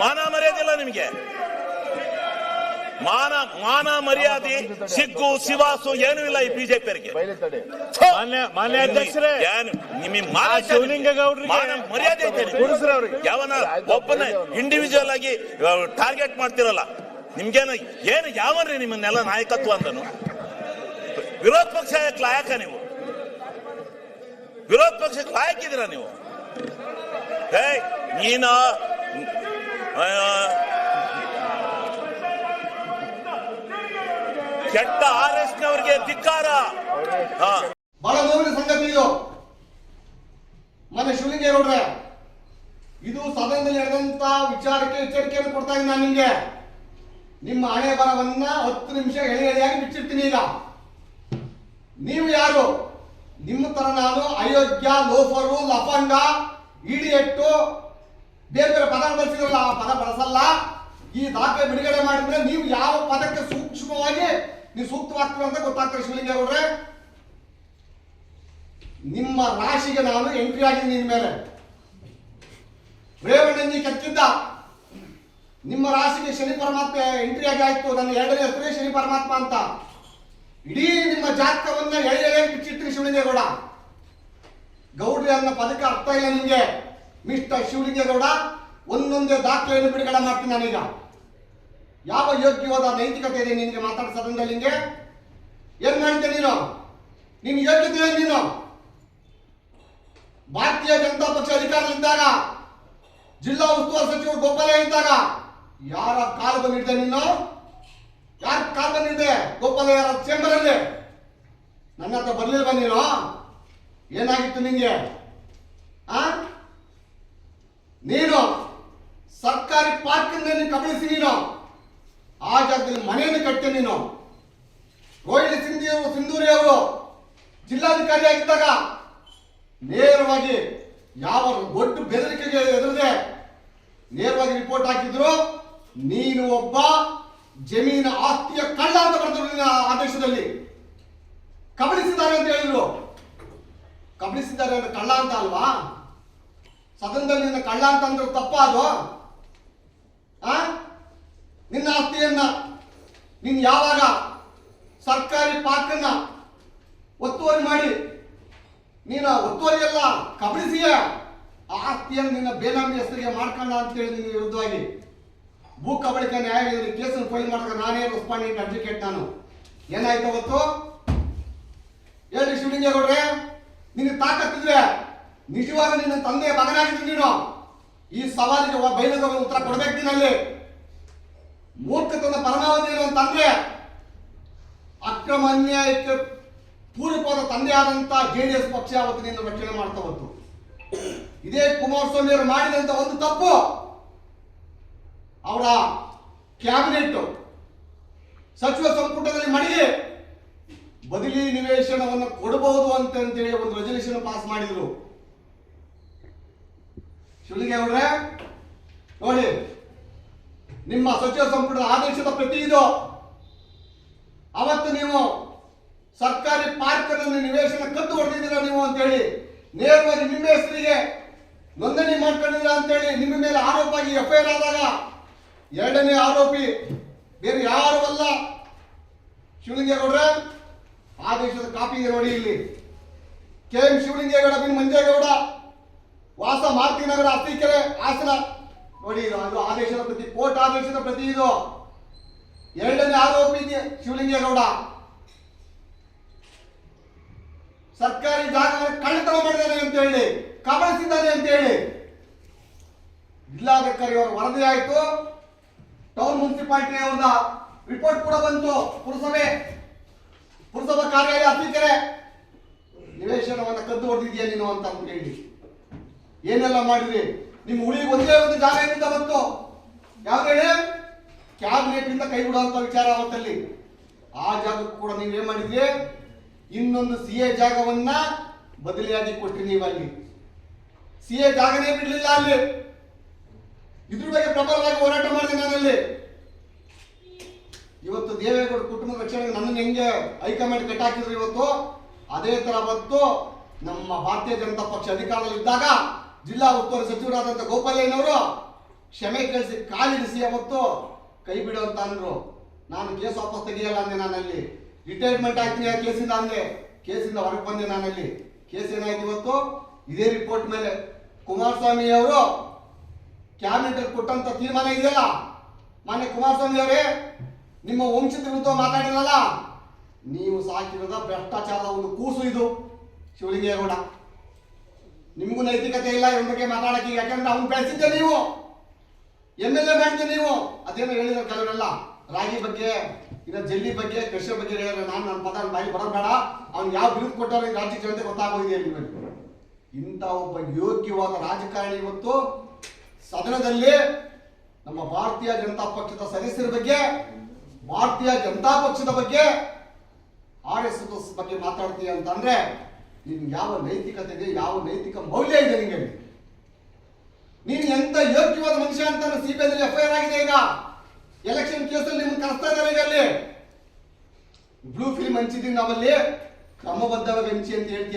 ಮಾನ ಮರ್ಯಾದೆ ಇಲ್ಲ ನಿಮಗೆ. ಮಾನ ಮಾನ ಮರ್ಯಾದೆ ಸಿಗ್ಗು ಶಿವಾಸು ಏನೂ ಇಲ್ಲ ಈ ಬಿಜೆಪಿ ಅವರಿಗೆ. ಮಾನ್ಯ ಅಧ್ಯಕ್ಷರೇ. ಏನು ನಿಮಗೆ ಮಾನ ಆ ಶಿವಲಿಂಗೇಗೌಡ್ರಿಗೆ ಮಾನ ಮರ್ಯಾದೆ ಯಾವನ ಒಬ್ಬನ ಇಂಡಿವಿಜುವಲ್ ಆಗಿ ಟಾರ್ಗೆಟ್ ಮಾಡ್ತಿರಲ್ಲ. ನಿಮ್ಗೇನ ಏನು ಯಾವನ್ರಿ ನಿಮ್ಮನ್ನೆಲ್ಲ ನಾಯಕತ್ವ ಅಂದನು? ವಿರೋಧ ಪಕ್ಷ ಲಾಯಕ ನೀವು? ವಿರೋಧ ಪಕ್ಷಕ್ಕೆ ಲಾಯಕಿದ್ದೀರಾ ನೀವು? ಏ ನೀನ ಕೆಟ್ಟ ಆರ್ ಎಸ್ ನವರಿಗೆ ಧಿಕ್ಕಾರ ಬಹಳ ನೋವಿನ ಸಂಗತಿ ಇದು ಮನೆ ಶಿವಲಿಂಗೇಗೌಡ್ರೆ ಇದು ಸದನದಲ್ಲಿ ನಡೆದಂತ ವಿಚಾರಕ್ಕೆ ಎಚ್ಚರಿಕೆಯನ್ನು ಕೊಡ್ತಾ ಇದ್ದೀನಿ ನಾನು ನಿಮಗೆ. ನಿಮ್ಮ ಹಣೆ ಬರವನ್ನ ಹತ್ತು ನಿಮಿಷ ಎಳೆ ಎಳೆಯಾಗಿ ಬಿಚ್ಚಿರ್ತೀನಿ ಈಗ. ನೀವು ಯಾರು? ನಿಮ್ಮ ತರ ನಾನು ಅಯೋಗ್ಯ, ಲೋಫರು, ಲಫಂಗ, ಇಡಿಯಟ್ಟು ಬೇರೆ ಬೇರೆ ಪದ ಬಳಸಿದ್ರಲ್ಲ, ಆ ಪದ ಬಳಸಲ್ಲ. ಈ ದಾಖಲೆ ಬಿಡುಗಡೆ ಮಾಡಿದ್ರೆ ನೀವು ಯಾವ ಪದಕ್ಕೆ ಸೂಕ್ಷ್ಮವಾಗಿ ನೀವು ಸೂಕ್ತವಾಗ್ತೀರ ಅಂತ ಗೊತ್ತಾಗ್ತಾರೆ ಅವ್ರೆ. ನಿಮ್ಮ ರಾಶಿಗೆ ನಾನು ಎಂಟ್ರಿ ಆಗಿದ್ದೀನಿ ನಿನ್ ಮೇಲೆ. ರೇವಣ್ಣಂಜಿ ಕೆತ್ತಿದ್ದ. ನಿಮ್ಮ ರಾಶಿಗೆ ಶನಿ ಪರಮಾತ್ಮ ಎಂಟ್ರಿ ಆಗಿ ಆಯ್ತು. ನನ್ನ ಎರಡನೇ ಹೆಸರೇ ಶನಿ ಪರಮಾತ್ಮ ಅಂತ. ಇಡೀ ನಿಮ್ಮ ಜಾತಕವನ್ನ ಎಳೆ ಎಳೆ ಬಿಚ್ಚಿಟ್ರಿ ಶಿವಲಿಂಗೇಗೌಡ? ಗೌಡ್ರಿ ಅನ್ನೋ ಪದಕ್ಕೆ ಅರ್ಥ ಇಲ್ಲ ನಿಮ್ಗೆ. ಮಿಸ್ಟರ್ ಶಿವಲಿಂಗೇಗೌಡ ಒಂದೊಂದೇ ದಾಖಲೆಯನ್ನು ಬಿಡುಗಡೆ ಮಾಡ್ತೀನಿ ನಾನೀಗ. ಯಾವ ಯೋಗ್ಯವಾದ ನೈತಿಕತೆ ಇದೆ ನಿನಗೆ ಮಾತಾಡೋ ಸದನದಲ್ಲಿ ನಿಂಗೆ? ಏನ್ ಮಾಡಿದ್ದೆ ನೀನು? ನಿನ್ ಯೋಗ್ಯತೆ ನೀನು? ಭಾರತೀಯ ಜನತಾ ಪಕ್ಷ ಅಧಿಕಾರದಲ್ಲಿದ್ದಾಗ, ಜಿಲ್ಲಾ ಉಸ್ತುವಾರಿ ಸಚಿವ ಗೋಪಾಲಯ್ಯ ಇದ್ದಾಗ ಯಾರ ಕಾಲು ಬಂದಿದ್ದೆ ನೀನು ಯಾರ ಕಾಲು ಬಂದಿದ್ದೆ ಗೋಪಾಲ, ಯಾರ ಚೇಂಬರ್ ಅಲ್ಲಿ ನನ್ನ ಹತ್ರ ಬರ್ಲಿಲ್ವಾ ನೀನು? ಏನಾಗಿತ್ತು ನಿಂಗೆ? ಆ? ನೀನು ಸರ್ಕಾರಿ ಪಾರ್ಕ್ ಕಬಳಿಸಿ ನೀನು. ಆ ಜಾಗದಲ್ಲಿ ಮನೆಯನ್ನು ಕಟ್ಟೆ ನೀನು. ರೋಹಿಣಿ ಸಿಂಧಿ ಸಿಂಧೂರಿ ಅವರು ಜಿಲ್ಲಾಧಿಕಾರಿ ಆಗಿದ್ದಾಗ ನೇರವಾಗಿ ಯಾವ ಒಟ್ಟು ಬೆದರಿಕೆಗೆ ಎದುರದೆ ನೇರವಾಗಿ ರಿಪೋರ್ಟ್ ಹಾಕಿದ್ರು, ನೀನು ಒಬ್ಬ ಜಮೀನ ಆಸ್ತಿಯ ಕಳ್ಳ ಅಂತ ಬರೆದ್ರು ನಿನ್ನ ಆದೇಶದಲ್ಲಿ. ಕಬಳಿಸಿದ್ದಾರೆ ಅಂತ ಹೇಳಿದ್ರು. ಕಬಳಿಸಿದ್ದಾರೆ ಕಳ್ಳ ಅಂತ ಅಲ್ವಾ? ಸದನದಲ್ಲಿ ನಿನ್ನ ಕಳ್ಳ ಅಂತ ಅಂದ್ರೆ ತಪ್ಪ ಅದು? ಆ? ನಿನ್ನ ಆಸ್ತಿಯನ್ನ, ನೀನ್ ಯಾವಾಗ ಸರ್ಕಾರಿ ಪಾರ್ಕನ್ನ ಒತ್ತುವರಿ ಮಾಡಿ, ನೀನು ಒತ್ತುವರಿ ಎಲ್ಲ ಕಬಳಿಸಿಯ ಆಸ್ತಿಯನ್ನು ನಿನ್ನ ಬೇನಾಮಿ ಹೆಸರಿಗೆ ಮಾಡ್ಕೊಂಡ ಅಂತೇಳಿ ನಿನ್ನ ವಿರುದ್ಧವಾಗಿ ಭೂ ಕಬಳಿಕೆ ನ್ಯಾಯಾಲಯದಲ್ಲಿ ಕೇಸನ್ನು ಫೈಲ್ ಮಾಡಿದಾಗ ನಾನೇ ರೆಸ್ಪಾಂಡೆಂಟ್ ಅಡ್ವೊಕೇಟ್ ನಾನು. ಏನಾಯ್ತು ಅವತ್ತು? ಹೇಳಿ ಶಿವಲಿಂಗೇಗೌಡ್ರೆ. ನಿಜವಾಗ ನಿನ್ನ ತಂದೆಯ ಮಗನಾಗಿದ್ದೀನಿ ಈ ಸವಾಲಿಗೆ ಬಹಿರಂಗ ಉತ್ತರ ಕೊಡ್ಬೇಕು ನೀನಲ್ಲಿ ಮೂರ್ಖತನ ಪರಮಾವಧಿ ಇರುವ ತಂದೆ ಅಕ್ರಮ ಅನ್ಯಾಯಕ್ಕೆ ಪೂರಕವಾದ ತಂದೆ ಆದಂತ ಜೆ ಡಿ ಎಸ್ ಪಕ್ಷ ಅವತ್ತು ನಿನ್ನ ರಕ್ಷಣೆ ಮಾಡ್ತಾ ಹೊತ್ತು. ಇದೇ ಕುಮಾರಸ್ವಾಮಿ ಅವರು ಮಾಡಿದಂತ ಒಂದು ತಪ್ಪು. ಅವರ ಕ್ಯಾಬಿನೆಟ್ ಸಚಿವ ಸಂಪುಟದಲ್ಲಿ ಮಡಿಗೆ ಬದಲಿ ನಿವೇಶನವನ್ನು ಕೊಡಬಹುದು ಅಂತ ಅಂತೇಳಿ ಒಂದು ರೆಸಲ್ಯೂಷನ್ ಪಾಸ್ ಮಾಡಿದ್ರು. ಶಿವಲಿಂಗ ಅವರೇ, ನೋಡಿ, ನಿಮ್ಮ ಸಚಿವ ಸಂಪುಟದ ಆದೇಶದ ಪ್ರತಿ ಇದು. ಅವತ್ತು ನೀವು ಸರ್ಕಾರಿ ಪಾರ್ಕ್ ಅನ್ನು ನಿವೇಶನ ಕದ್ದು ಹೊಡೆದಿದ್ದೀರಾ ನೀವು ಅಂತೇಳಿ, ನೇರವಾಗಿ ನಿಮ್ಮ ಹೆಸರಿಗೆ ನೋಂದಣಿ ಮಾಡ್ಕೊಂಡಿದ್ದೀರಾ ಅಂತೇಳಿ ನಿಮ್ಮ ಮೇಲೆ ಆರೋಪ ಆಗಿ ಎಫ್ ಐ ಆರ್ ಆದಾಗ ಎರಡನೇ ಆರೋಪಿ ಬೇರೆ ಯಾರು ಅಲ್ಲ. ಶಿವಲಿಂಗೇಗೌಡ್ರ ಆದೇಶದ ಕಾಪಿ ಇದೆ ನೋಡಿ ಇಲ್ಲಿ. ಕೆ ಎಂ ಶಿವಲಿಂಗೇಗೌಡ ಬಿನ್ ಮಂಜೇಗೌಡ ವಾಸ ಮಾರುತಿನಗರ ಅಸ್ತಿಕೆರೆ ಹಾಸನ. ನೋಡಿ, ಇದು ಆದೇಶದ ಪ್ರತಿ ಕೋರ್ಟ್ ಆದೇಶದ ಪ್ರತಿ ಇದು. ಎರಡನೇ ಆರೋಪಿ ಶಿವಲಿಂಗೇಗೌಡ. ಸರ್ಕಾರಿ ಜಾಗ ಕಳ್ಳತನ ಮಾಡಿದ್ದಾನೆ ಅಂತ ಹೇಳಿ, ಕಬಳಿಸಿದ್ದಾನೆ ಅಂತ ಹೇಳಿ. ಜಿಲ್ಲಾಧಿಕಾರಿ ಅವರ ವರದಿ ಆಯಿತು. ಟೌನ್ ಮುನ್ಸಿಪಾಲಿಟಿ ಅವರ ರಿಪೋರ್ಟ್ ಕೂಡ ಬಂತು, ಪುರಸಭೆ. ಪುರಸಭಾ ಕಾರ್ಯಾಲಯ ಅತಿಕೆರೆ ನಿವೇಶನವನ್ನು ಕದ್ದು ಹೊಡೆದಿದೆಯಾ ನೀನು ಅಂತ ಹೇಳಿ ಏನೆಲ್ಲ ಮಾಡಿದ್ರಿ? ನಿಮ್ಮ ಉಳಿಗೆ ಒಂದೇ ಒಂದು ಜಾಗ ಏನಿಂದ ಬಂತು ಯಾವ್ದು ಹೇಳಿ? ಕ್ಯಾಬಿನೆಟ್ ಇಂದ ಕೈ ಬಿಡುವಂತ ವಿಚಾರ ಅವತ್ತಲ್ಲಿ. ಆ ಜಾಗಕ್ಕೂ ಕೂಡ ನೀವು ಏನ್ ಮಾಡಿದ್ರಿ? ಇನ್ನೊಂದು ಸಿ ಎ ಜಾಗವನ್ನ ಬದಲಿಯಾಗಿ ಕೊಟ್ರಿ ನೀವು ಅಲ್ಲಿ ಸಿ ಎ ಜಾಗನೇ ಬಿಡಲಿಲ್ಲ ಅಲ್ಲಿ. ಇದ್ರ ಬಗ್ಗೆ ಪ್ರಬಲವಾಗಿ ಹೋರಾಟ ಮಾಡಿದೆ ನಾನಲ್ಲಿ. ಇವತ್ತು ದೇವೇಗೌಡ ಕುಟುಂಬ ರಕ್ಷಣೆಗೆ ನನ್ನನ್ನು ಹೆಂಗೆ ಹೈಕಮಾಂಡ್ ಕಟ್ಟಾಕಿದ್ರು ಇವತ್ತು, ಅದೇ ತರ ಅವತ್ತು ನಮ್ಮ ಭಾರತೀಯ ಜನತಾ ಪಕ್ಷ ಅಧಿಕಾರದಲ್ಲಿದ್ದಾಗ ಜಿಲ್ಲಾ ಉಸ್ತುವಾರಿ ಸಚಿವರಾದಂಥ ಗೋಪಾಲಯ್ಯನವರು ಕ್ಷಮೆ ಕೇಳಿಸಿ, ಕಾಲಿರಿಸಿ ಅವತ್ತು ಕೈ ಬಿಡು ಅಂತ ಅಂದರು. ನಾನು ಕೇಸ್ ವಾಪಸ್ ತೆಗಿಯಲ್ಲ ಅಂದೆ ನಾನಲ್ಲಿ. ರಿಟೈರ್ಮೆಂಟ್ ಆಗ್ತೀನಿ ಆ ಕೇಸಿಂದ ಅಂದೆ? ಕೇಸಿಂದ ಹೊರಗೆ ಬಂದೆ ನಾನಲ್ಲಿ. ಕೇಸ್ ಏನಾಯ್ತು ಇವತ್ತು? ಇದೇ ರಿಪೋರ್ಟ್ ಮೇಲೆ ಕುಮಾರಸ್ವಾಮಿ ಅವರು ಕ್ಯಾಬಿನೆಟ್ ಕೊಟ್ಟಂತ ತೀರ್ಮಾನ ಇದೆಯಲ್ಲ? ಮಾನ್ಯ ಕುಮಾರಸ್ವಾಮಿ ಅವರೇ, ನಿಮ್ಮ ವಂಶದ ವಿರುದ್ಧ ಮಾತಾಡಿರಲ್ಲ? ನೀವು ಸಾಕಿರೋದ ಭ್ರಷ್ಟಾಚಾರದ ಒಂದು ಕೂಸು ಇದು, ಶಿವಲಿಂಗೇಗೌಡ. ನಿಮಗೂ ನೈತಿಕತೆ ಇಲ್ಲ ಇವ್ರ ಬಗ್ಗೆ ಮಾತಾಡಕ್ಕೆ ಯಾಕಂದ್ರೆ ಅವ್ನು ಬೆಳೆಸಿದ್ದೆ ನೀವು. ಎಂ ಎಲ್ ಎ ಮಾಡಿದ್ದೆ ನೀವು. ಅದೇನು ಹೇಳಿದ್ರೆ ಕೆಲವರೆಲ್ಲ. ರಾಗಿ ಬಗ್ಗೆ, ಇನ್ನ ಜಲ್ಲಿ ಬಗ್ಗೆ, ಕೃಷಿ ಬಗ್ಗೆ ಹೇಳಿದ್ರೆ ನಾನು ನನ್ನ ಪದ ಬಾಯಿ ಬರೋದು ಬೇಡ. ಅವ್ನು ಯಾವ ಬಿರುದು ಕೊಟ್ಟರೆ ರಾಜ್ಯ ಜನತೆ ಗೊತ್ತಾಗೋಗಿದೆ ನಿಮಗೆ. ಇಂಥ ಒಬ್ಬ ಯೋಗ್ಯವಾದ ರಾಜಕಾರಣಿ ಇವತ್ತು ಸದನದಲ್ಲಿ ನಮ್ಮ ಭಾರತೀಯ ಜನತಾ ಪಕ್ಷದ ಸದಸ್ಯರ ಬಗ್ಗೆ, ಭಾರತೀಯ ಜನತಾ ಪಕ್ಷದ ಬಗ್ಗೆ ಆರ್ ಎಸ್ ಬಗ್ಗೆ ಮಾತಾಡ್ತೀಯ ಅಂತಂದ್ರೆ ನಿನ್ ಯಾವ ನೈತಿಕತೆ ಇದೆ ಯಾವ ನೈತಿಕ ಮೌಲ್ಯ ಇದೆ ನಿಮಗೆ ನೀನು ಎಂತ ಯೋಗ್ಯವಾದ ಮನುಷ್ಯ ಅಂತ ಸಿಬಿಐ ಎಫ್ಐಆರ್ ಆಗಿದೆ ಈಗ. ಎಲೆಕ್ಷನ್ ಕೇಸಲ್ಲಿ ನಿಮ್ಗೆ ಕರೆಸ್ತಾ ಇದ್ದಾರೆ ಈಗ ಅಲ್ಲಿ. ಬ್ಲೂ ಫಿಲ್ಮ್ ಹಂಚಿದ್ದೀನಿ ನಾವಲ್ಲಿ. ಕ್ರಮಬದ್ಧವಾಗಿ ಹಂಚಿ ಅಂತ ಹೇಳ್ತೀವಿ